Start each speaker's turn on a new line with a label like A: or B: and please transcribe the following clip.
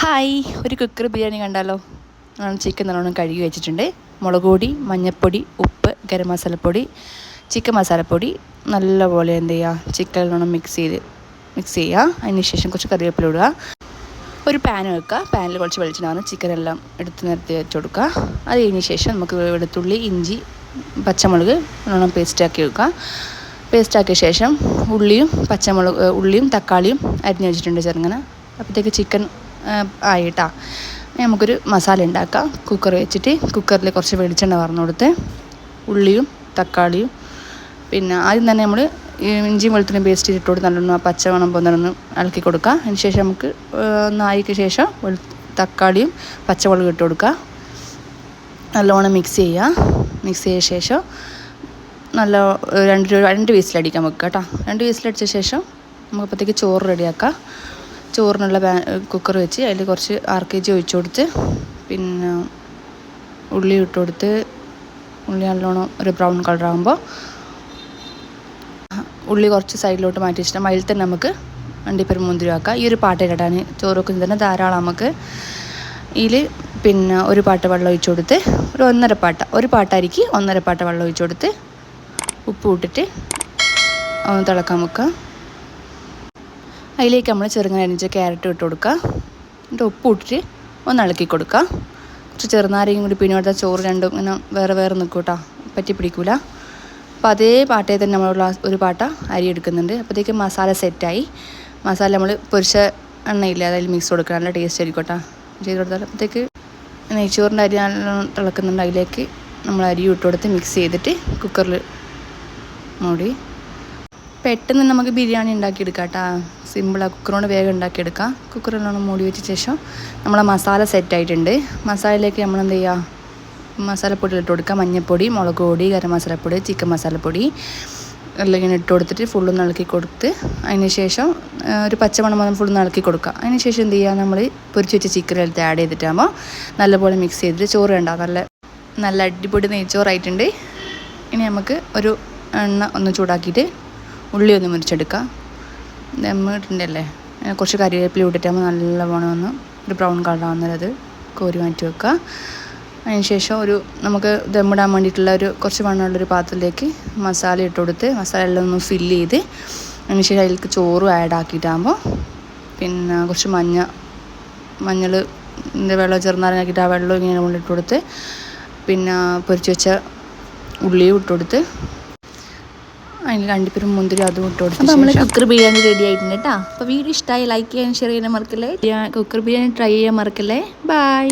A: Hi ഒരു cooker biryani കണ്ടാലോ? ഞാൻ ചിക്കൻ നല്ലോണം കഴുകി വെച്ചിട്ടുണ്ട്. മുളക് പൊടി മഞ്ഞൾപ്പൊടി ഉപ്പ് ഗരം മസാലപ്പൊടി ചിക്കൻ മസാലപ്പൊടി നല്ലപോലെ എന്ത് ചെയ്യുക ചിക്കൻ നല്ലോണം മിക്സ് ചെയ്ത് മിക്സ് ചെയ്യുക അതിന് ശേഷം കുറച്ച് കറിവേപ്പില ഇടുക. ഒരു പാൻ വെക്കുക. പാനിൽ കുറച്ച് വെളിച്ചെണ്ണ ചിക്കൻ എല്ലാം എടുത്ത് നിരത്തി വെച്ച് കൊടുക്കുക. അത് കഴിഞ്ഞ ശേഷം നമുക്ക് വെളുത്തുള്ളി ഇഞ്ചി പച്ചമുളക് നല്ലോണം പേസ്റ്റാക്കി വെക്കുക പേസ്റ്റാക്കിയ ശേഷം ഉള്ളിയും പച്ചമുളക് ഉള്ളിയും തക്കാളിയും അരിഞ്ഞ് വെച്ചിട്ടുണ്ട് ചെറുങ്ങനെ. അപ്പോഴത്തേക്ക് ചിക്കൻ ആയിട്ടാ. നമുക്കൊരു മസാല ഉണ്ടാക്കാം. കുക്കർ വെച്ചിട്ട് കുക്കറിൽ കുറച്ച് വെളിച്ചെണ്ണ പറഞ്ഞു കൊടുത്ത് ഉള്ളിയും തക്കാളിയും പിന്നെ ആദ്യം തന്നെ നമ്മൾ ഇഞ്ചിയും വെളുത്തുള്ളിയും പേസ്റ്റ് കൊടുത്ത് നല്ലോണം പച്ചമണം പോകുന്നതൊന്ന് ഇളക്കി കൊടുക്കുക. അതിന് ശേഷം നമുക്ക് ഒന്നായിക്ക് ശേഷം വെളു തക്കാളിയും പച്ചമുളകും ഇട്ട് കൊടുക്കുക. നല്ലോണം മിക്സ് ചെയ്യുക. മിക്സ് ചെയ്ത ശേഷം നല്ല രണ്ട് രണ്ട് വീസിലടിക്കാൻ വെക്കുക കേട്ടോ. രണ്ട് വീസിലടിച്ച ശേഷം നമുക്കപ്പോഴത്തേക്ക് ചോറ് റെഡിയാക്കാം. ചോറിനുള്ള പാൻ കുക്കർ വെച്ച് അതിൽ കുറച്ച് ആർ കെ ജി ഒഴിച്ചു കൊടുത്ത് പിന്നെ ഉള്ളി ഇട്ട് കൊടുത്ത് ഉള്ളി നല്ലോണം ഒരു ബ്രൗൺ കളർ ആകുമ്പോൾ ഉള്ളി കുറച്ച് സൈഡിലോട്ട് മാറ്റി വെച്ചിട്ട് അതിൽ തന്നെ നമുക്ക് വണ്ടിപ്പരി മുന്തിരി ആക്കാം ഈ ഒരു പാട്ട് പാട്ടയിലിടാൻ ചോറ് വെക്കുന്നത് തന്നെ ധാരാളം നമുക്ക് ഇതിൽ പിന്നെ ഒരു പാട്ട് വെള്ളം ഒഴിച്ചു കൊടുത്ത് ഒരു ഒന്നര പാട്ട ഒരു പാട്ടായിരിക്ക് ഒന്നര പാട്ട വെള്ളം ഒഴിച്ചു കൊടുത്ത് ഉപ്പ് ഇട്ടിട്ട് തിളക്കാൻ വെക്കുക അതിലേക്ക് നമ്മൾ ചെറുങ്ങനെ അരിഞ്ഞ ക്യാരറ്റ് ഇട്ട് കൊടുക്കുക എന്നിട്ട് ഉപ്പ് ഇട്ടിട്ട് ഒന്ന് ഇളക്കി കൊടുക്കുക കുറച്ച് ചെറുനാരയും കൂടി പിന്നെ കൊടുത്താൽ ചോറ് രണ്ടും ഇങ്ങനെ വേറെ വേറെ നിൽക്കും കേട്ടോ. പറ്റി പിടിക്കൂല. അപ്പോൾ അതേ പാട്ടയിൽ തന്നെ നമ്മൾ ഒരു പാട്ട അരി എടുക്കുന്നുണ്ട്. അപ്പോഴത്തേക്ക് മസാല സെറ്റായി. മസാല നമ്മൾ പൊരിച്ച എണ്ണയില്ല അതിൽ മിക്സ് കൊടുക്കുക നല്ല ടേസ്റ്റ് ആയിരിക്കും കേട്ടോ. ചെയ്ത് കൊടുത്താൽ അപ്പോഴത്തേക്ക് നെയ്ച്ചോറിന്റെ അരി നല്ലോണം തിളക്കുന്നുണ്ട്. അതിലേക്ക് നമ്മൾ അരി ഇട്ട് കൊടുത്ത് മിക്സ് ചെയ്തിട്ട് കുക്കറിൽ മൂടി പെട്ടെന്ന് നമുക്ക് ബിരിയാണി ഉണ്ടാക്കിയെടുക്കാം കേട്ടോ സിമ്പിളാണ് കുക്കറോണ്ട് വേഗം ഉണ്ടാക്കിയെടുക്കാം. കുക്കറിലോണം മൂടി വെച്ച ശേഷം നമ്മളെ മസാല സെറ്റായിട്ടുണ്ട്. മസാലയിലേക്ക് നമ്മൾ എന്ത് ചെയ്യുക മസാലപ്പൊടി ഇട്ട് കൊടുക്കുക മഞ്ഞൾപ്പൊടി മുളക് പൊടി ഗരം മസാലപ്പൊടി ചിക്കൻ മസാലപ്പൊടി. എല്ലാം ഇങ്ങനെ ഇട്ട് കൊടുത്തിട്ട് ഫുള്ളൊന്ന് ഇളക്കി കൊടുത്ത് അതിന് ശേഷം ഒരു പച്ചമണം വന്ന് ഫുള്ളൊന്ന് ഇളക്കി കൊടുക്കുക അതിന് ശേഷം എന്ത് ചെയ്യുക നമ്മൾ പൊരിച്ച് വെച്ച ചിക്കൻ എടുത്ത് ആഡ് ചെയ്തിട്ടാകുമ്പോൾ നല്ലപോലെ മിക്സ് ചെയ്തിട്ട് ചോറ് ഉണ്ടാകും നല്ല നല്ല അടിപൊളി നെയ്ച്ചോറായിട്ടുണ്ട്. ഇനി നമുക്ക് ഒരു എണ്ണ ഒന്ന് ചൂടാക്കിയിട്ട് ഉള്ളി ഒന്ന് മുറിച്ചെടുക്കുക ദമ്മിട്ടുണ്ടല്ലേ കുറച്ച് കറിവേപ്പില ഇട്ടിട്ടാകുമ്പോൾ നല്ല പോണം ഒന്ന് ഒരു ബ്രൗൺ കളർ ആവുന്നത് കോരി മാറ്റി വെക്കുക. അതിന് ശേഷം ഒരു നമുക്ക് ദമ്മിടാൻ വേണ്ടിയിട്ടുള്ള ഒരു കുറച്ച് വെള്ളമുള്ളൊരു പാത്രത്തിലേക്ക് മസാല ഇട്ട് കൊടുത്ത് മസാല എല്ലാം ഒന്ന് ഫില്ല് ചെയ്ത് അതിന് ശേഷം അതിലേക്ക് ചോറും ആഡ് ആക്കിയിട്ടാകുമ്പോൾ പിന്നെ കുറച്ച് മഞ്ഞ മഞ്ഞൾ വെള്ളം ചെറുനാരനാക്കിയിട്ട് ആ വെള്ളം ഇങ്ങനെ ഉള്ളിട്ട് കൊടുത്ത് പിന്നെ പൊരിച്ച് വെച്ച ഉള്ളിയും ഇട്ട് കൊടുത്ത് അതിന് രണ്ടുപേരും മുന്തിരി അതും ഇട്ട് കൊടുത്തു നമ്മൾ കുക്കർ ബിരിയാണി റെഡി ആയിട്ടുണ്ട് കേട്ടോ അപ്പോൾ വീഡിയോ ഇഷ്ടമായി ലൈക്ക് ചെയ്യാൻ ഷെയർ ചെയ്യാൻ മറക്കല്ലേ? കുക്കർ ബിരിയാണി ട്രൈ ചെയ്യാൻ മറക്കല്ലേ? ബൈ